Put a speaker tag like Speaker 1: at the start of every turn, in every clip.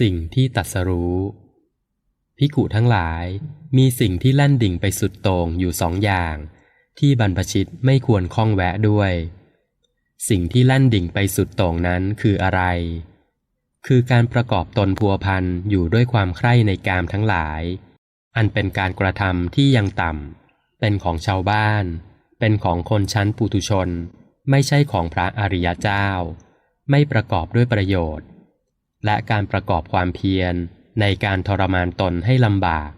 Speaker 1: สิ่งที่ตรัสรู้ พิกุทั้งหลายมีสิ่งที่แล่นดิ่งไปสุดโต่งอยู่สองอย่าง ที่บรรพชิตไม่ควรคล้องแวะด้วย สิ่งที่แล่นดิ่งไปสุดโต่งนั้นคืออะไร คือการประกอบตนพัวพันอยู่ด้วยความใคร่ในกามทั้งหลาย อันเป็นการกระทำที่ยังต่ำเป็นของชาวบ้าน เป็นของคนชั้นปุถุชน ไม่ใช่ของพระอริยเจ้า ไม่ประกอบด้วยประโยชน์ และการประกอบความเพียรในการทรมานตนให้ลำบาก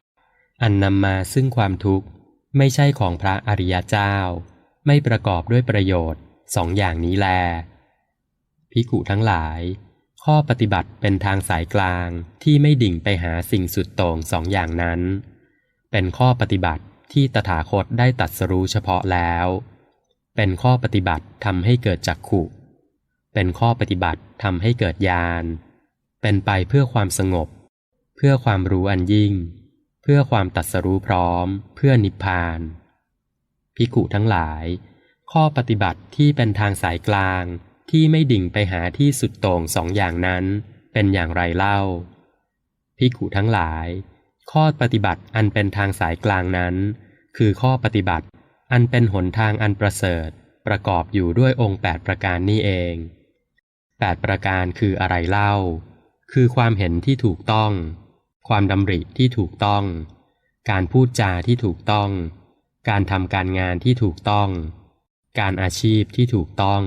Speaker 1: อันนำมาซึ่งความทุกข์ไม่ใช่ของพระอริยเจ้า ไม่ประกอบด้วยประโยชน์สองอย่างนี้แลพิกุทั้งหลาย ข้อปฏิบัติเป็นทางสายกลางที่ไม่ดิ่งไปหาสิ่งสุดโต่งสองอย่างนั้น เป็นข้อปฏิบัติที่ตถาคตได้ตัดสรู้เฉพาะแล้ว เป็นข้อปฏิบัติทำให้เกิดจักขุ เป็นข้อปฏิบัติทำให้เกิดญาณ เป็นไปเพื่อความสงบ เพื่อความรู้อันยิ่ง เพื่อความตัดสรู้พร้อม เพื่อนิพพานพิกุทั้งหลาย ข้อปฏิบัติที่เป็นทางสายกลางที่ไม่ดิ่งไปหาที่สุดโต่งสองอย่างนั้น เป็นอย่างไรเล่าพิกุทั้งหลาย ข้อปฏิบัติอันเป็นทางสายกลางนั้น คือข้อปฏิบัติอันเป็นหนทางอันประเสริฐ ประกอบอยู่ด้วยองค์แปดประการนี้เองแปดประการคืออะไรเล่า คือความเห็นที่ถูกต้อง ความดำริที่ถูกต้อง การพูดจาที่ถูกต้อง การทำการงานที่ถูกต้อง การอาชีพที่ถูกต้อง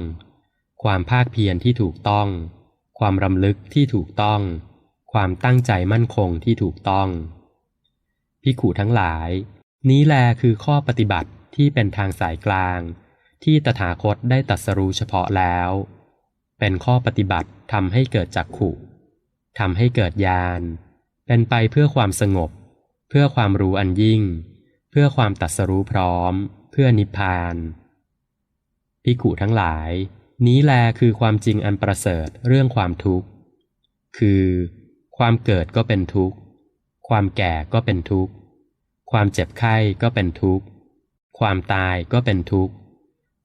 Speaker 1: ความภาคเพียรที่ถูกต้อง ความรำลึกที่ถูกต้อง ความตั้งใจมั่นคงที่ถูกต้องพิขูทั้งหลาย นี้แลคือข้อปฏิบัติที่เป็นทางสายกลาง ที่ตถาคตได้ตรัสรู้เฉพาะแล้ว เป็นข้อปฏิบัติทำให้เกิดจักขุ ทำให้เกิดญาณ เป็นไปเพื่อความสงบ เพื่อความรู้อันยิ่ง เพื่อความตัดสรู้พร้อม เพื่อนิพพานพิกุทั้งหลาย นี้แลคือความจริงอันประเสริฐเรื่องความทุกข์ คือ ความเกิดก็เป็นทุกข์ ความแก่ก็เป็นทุกข์ ความเจ็บไข้ก็เป็นทุกข์ ความตายก็เป็นทุกข์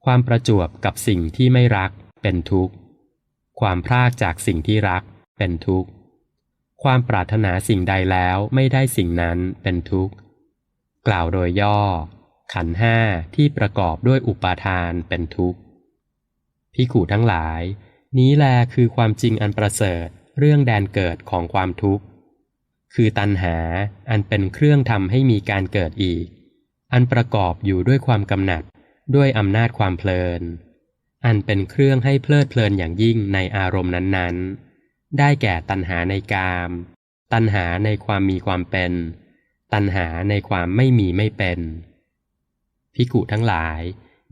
Speaker 1: ความประจวบกับสิ่งที่ไม่รักเป็นทุกข์ ความพลากจากสิ่งที่รักเป็นทุกข์ ความปรารถนาสิ่งใดแล้วไม่ได้สิ่งนั้นเป็นทุกข์ กล่าวโดยย่อ ขันห้าที่ประกอบด้วยอุปาทานเป็นทุกข์พิขูทั้งหลาย นี้แลคือความจริงอันประเสริฐเรื่องแดนเกิดของความทุกข์ คือตัณหาอันเป็นเครื่องทำให้มีการเกิดอีก อันประกอบอยู่ด้วยความกำหนัดด้วยอำนาจความเพลิน อันเป็นเครื่องให้เพลิดเพลินอย่างยิ่งในอารมณ์นั้นๆ ได้แก่ตัณหาในกาม ตัณหาในความมีความเป็น ตัณหาในความไม่มีไม่เป็นพิกุทั้งหลาย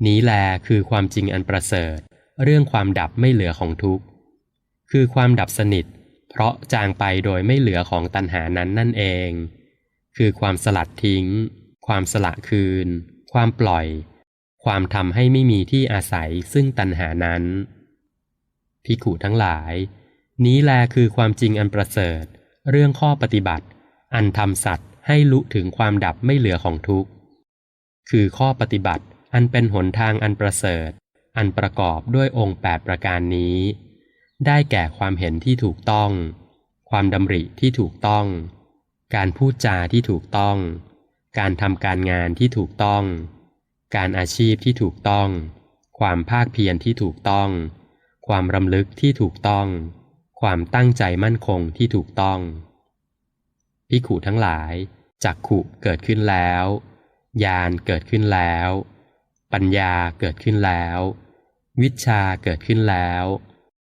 Speaker 1: นี้แลคือความจริงอันประเสริฐ เรื่องความดับไม่เหลือของทุกข์ คือความดับสนิท เพราะจางไปโดยไม่เหลือของตัณหานั้นนั่นเอง คือความสลัดทิ้ง ความสละคืน ความปล่อย ความทำให้ไม่มีที่อาศัยซึ่งตัณหานั้นพิกุทั้งหลาย นี้แลคือความจริงอันประเสริฐ เรื่องข้อปฏิบัติ อันทำสัตว์ให้ลุถึงความดับไม่เหลือของทุกข์ คือข้อปฏิบัติอันเป็นหนทางอันประเสริฐ อันประกอบด้วยองค์แปดประการนี้ ได้แก่ความเห็นที่ถูกต้อง ความดำริที่ถูกต้อง การพูดจาที่ถูกต้อง การทำการงานที่ถูกต้อง การอาชีพที่ถูกต้อง ความภาคเพียรที่ถูกต้อง ความรำลึกที่ถูกต้อง ความตั้งใจมั่นคงที่ถูกต้องพิขูทั้งหลายจักขุเกิดขึ้นแล้วญาณเกิดขึ้นแล้ว ปัญญาเกิดขึ้นแล้ว วิชาเกิดขึ้นแล้ว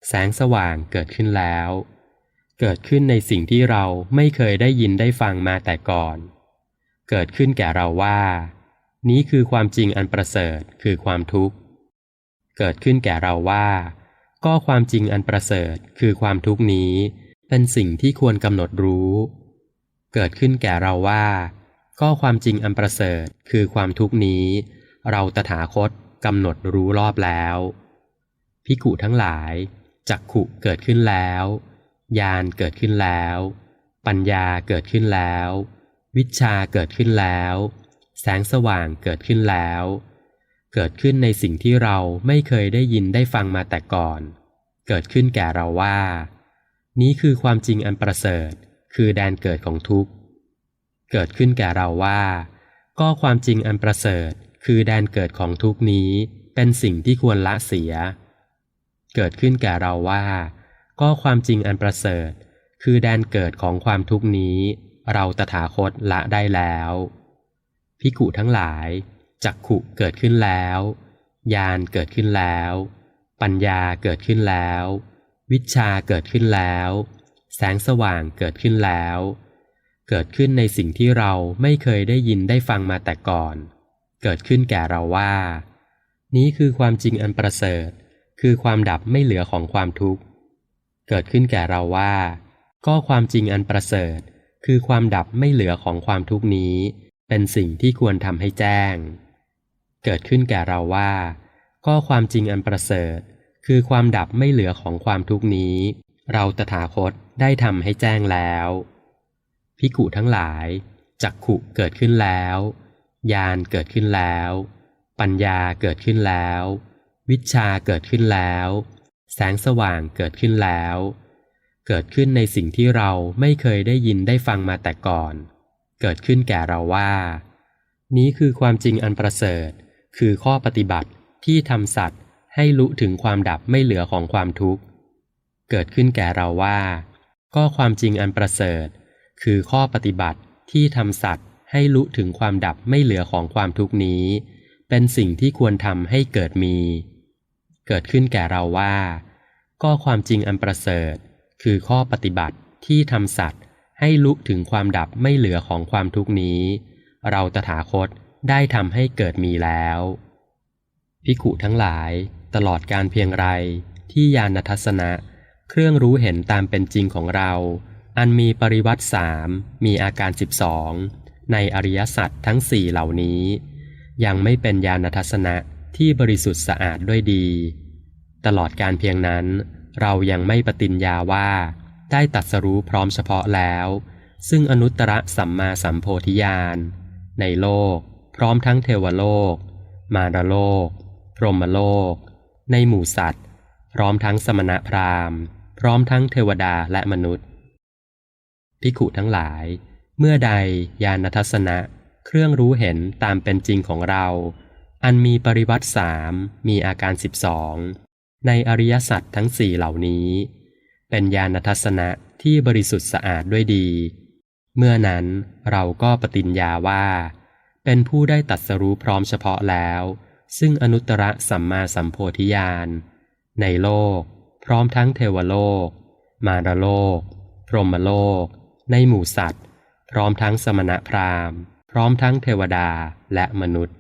Speaker 1: แสงสว่างเกิดขึ้นแล้ว เกิดขึ้นในสิ่งที่เราไม่เคยได้ยินได้ฟังมาแต่ก่อน เกิดขึ้นแก่เราว่า นี้คือความจริงอันประเสริฐคือความทุกข์ เกิดขึ้นแก่เราว่า ก็ความจริงอันประเสริฐคือความทุกนี้ เป็นสิ่งที่ควรกำหนดรู้ เกิดขึ้นแก่เราว่า ก็ความจริงอันประเสริฐคือความทุกนี้ เราตถาคตกำหนดรู้รอบแล้วพิกุทั้งหลายจักขุเกิดขึ้นแล้วญาณเกิดขึ้นแล้ว ปัญญาเกิดขึ้นแล้ว วิชาเกิดขึ้นแล้ว แสงสว่างเกิดขึ้นแล้ว เกิดขึ้นในสิ่งที่เราไม่เคยได้ยินได้ฟังมาแต่ก่อน เกิดขึ้นแก่เราว่า นี้คือความจริงอันประเสริฐ คือแดนเกิดของทุกข์ เกิดขึ้นแก่เราว่า ก็ความจริงอันประเสริฐ คือแดนเกิดของทุกข์นี้ เป็นสิ่งที่ควรละเสีย เกิดขึ้นแก่เราว่า ก็ความจริงอันประเสริฐ คือแดนเกิดของความทุกข์นี้ เราตถาคตละได้แล้ว พิกุทั้งหลาย จักขุเกิดขึ้นแล้วญาณเกิดขึ้นแล้ว ปัญญาเกิดขึ้นแล้ว วิชาเกิดขึ้นแล้ว แสงสว่างเกิดขึ้นแล้ว เกิดขึ้นในสิ่งที่เราไม่เคยได้ยินได้ฟังมาแต่ก่อน เกิดขึ้นแก่เราว่า นี้คือความจริงอันประเสริฐ คือความดับไม่เหลือของความทุกข์ เกิดขึ้นแก่เราว่า ก็ความจริงอันประเสริฐ คือความดับไม่เหลือของความทุกข์นี้ เป็นสิ่งที่ควรทำให้แจ้ง เกิดขึ้นแก่เราว่า ก็ความจริงอันประเสริฐ คือความดับไม่เหลือของความทุกนี้ เราตถาคตได้ทำให้แจ้งแล้วพิกุทั้งหลายจักขุเกิดขึ้นแล้ว ญาณเกิดขึ้นแล้ว ปัญญาเกิดขึ้นแล้ว วิชาเกิดขึ้นแล้ว แสงสว่างเกิดขึ้นแล้ว เกิดขึ้นในสิ่งที่เราไม่เคยได้ยินได้ฟังมาแต่ก่อน เกิดขึ้นแก่เราว่า นี้คือความจริงอันประเสริฐ คือข้อปฏิบัติที่ทำสัตว์ให้รู้ถึงความดับไม่เหลือของความทุกข์ เกิดขึ้นแก่เราว่า ก็ความจริงอันประเสริฐ คือข้อปฏิบัติที่ทำสัตว์ให้รู้ถึงความดับไม่เหลือของความทุกข์นี้ เป็นสิ่งที่ควรทำให้เกิดมี เกิดขึ้นแก่เราว่า ก็ความจริงอันประเสริฐ คือข้อปฏิบัติที่ทำสัตว์ให้ลุถึงความดับไม่เหลือของความทุกข์นี้ เราตถาคต ได้ทำให้เกิดมีแล้ว พิขุทั้งหลายตลอดการเพียงไรที่ญาณทัศนะ เครื่องรู้เห็นตามเป็นจริงของเรา อันมีปริวัติสามมีอาการสิบสองในอริยสัจทั้งสี่เหล่านี้ ยังไม่เป็นญาณทัศนะที่บริสุทธิ์สะอาดด้วยดี ตลอดการเพียงนั้น เรายังไม่ปฏิญญาว่า ได้ตัดสรู้พร้อมเฉพาะแล้ว ซึ่งอนุตตรสัมมาสัมโพธิญาณในโลก พร้อมทั้งเทวโลก มารโลก พรหมโลก ในหมู่สัตว์ พร้อมทั้งสมณะพราหมณ์ พร้อมทั้งเทวดาและมนุษย์พิขุทั้งหลาย เมื่อใดญาณทัศนะ เครื่องรู้เห็นตามเป็นจริงของเรา อันมีปริวัติสามมีอาการสิบสองในอริยสัจทั้งสี่เหล่านี้ เป็นญาณทัศนะที่บริสุทธิ์สะอาดด้วยดี เมื่อนั้นเราก็ปฏิญญาว่า เป็นผู้ได้ตัดสรู้พร้อมเฉพาะแล้ว ซึ่งอนุตตรสัมมาสัมโพธิญาณในโลก พร้อมทั้งเทวโลก มารโลก พรหมโลก ในหมู่สัตว์ พร้อมทั้งสมณพราหมณ์ พร้อมทั้งเทวดาและมนุษย์